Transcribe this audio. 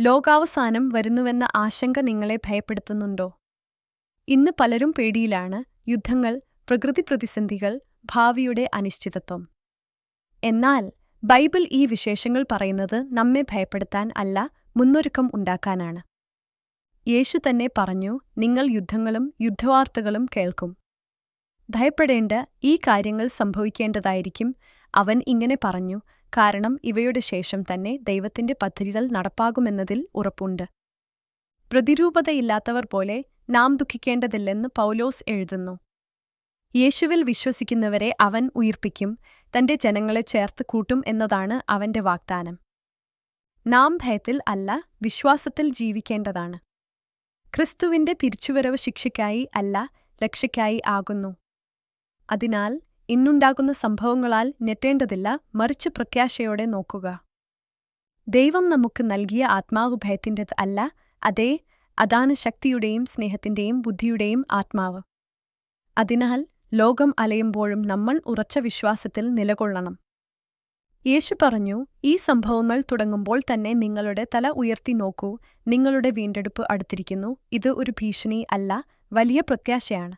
ലോകാവസാനം വരുന്നുവെന്ന ആശങ്ക നിങ്ങളെ ഭയപ്പെടുത്തുന്നുണ്ടോ? ഇന്ന് പലരും പേടിയിലാണ് യുദ്ധങ്ങൾ പ്രകൃതി പ്രതിസന്ധികൾ ഭാവിയുടെ അനിശ്ചിതത്വം. എന്നാൽ ബൈബിൾ ഈ വിശേഷങ്ങൾ പറയുന്നത് നമ്മെ ഭയപ്പെടുത്താൻ അല്ല മുന്നൊരുക്കം ഉണ്ടാക്കാനാണ്. യേശു തന്നെ പറഞ്ഞു നിങ്ങൾ യുദ്ധങ്ങളും യുദ്ധവാർത്തകളും കേൾക്കും. ഭയപ്പെടേണ്ട ഈ കാര്യങ്ങൾ സംഭവിക്കേണ്ടതായിരിക്കും. അവൻ ഇങ്ങനെ പറഞ്ഞു കാരണം ഇവയുടെ ശേഷം തന്നെ ദൈവത്തിന്റെ പദ്ധതികൾ നടപ്പാകുമെന്നതിൽ ഉറപ്പുണ്ട്. പ്രതിരൂപതയില്ലാത്തവർ പോലെ നാം ദുഃഖിക്കേണ്ടതില്ലെന്ന് പൗലോസ് എഴുതുന്നു. യേശുവിൽ വിശ്വസിക്കുന്നവരെ അവൻ ഉയിർപ്പിക്കും തന്റെ ജനങ്ങളെ ചേർത്ത് കൂട്ടും എന്നതാണ് അവന്റെ വാഗ്ദാനം. നാം ഭയത്തിൽ അല്ല വിശ്വാസത്തിൽ ജീവിക്കേണ്ടതാണ്. ക്രിസ്തുവിന്റെ തിരിച്ചുവരവ് ശിക്ഷയ്ക്കായി അല്ല രക്ഷയ്ക്കായി ആകുന്നു. അതിനാൽ ഇന്നുണ്ടാകുന്ന സംഭവങ്ങളാൽ ഞെട്ടേണ്ടതില്ല മറിച്ച് പ്രത്യാശയോടെ നോക്കുക. ദൈവം നമുക്ക് നൽകിയ ആത്മാവ് ഭയത്തിന്റെത് അല്ല അതേ അതാണ് ശക്തിയുടെയും സ്നേഹത്തിന്റെയും ബുദ്ധിയുടെയും ആത്മാവ്. അതിനാൽ ലോകം അലയുമ്പോഴും നമ്മൾ ഉറച്ച വിശ്വാസത്തിൽ നിലകൊള്ളണം. യേശു പറഞ്ഞു ഈ സംഭവങ്ങൾ തുടങ്ങുമ്പോൾ തന്നെ നിങ്ങളുടെ തല ഉയർത്തി നോക്കൂ നിങ്ങളുടെ വീണ്ടെടുപ്പ് അടുത്തിരിക്കുന്നു ഇത് ഒരു ഭീഷണി അല്ല വലിയ പ്രത്യാശയാണ്.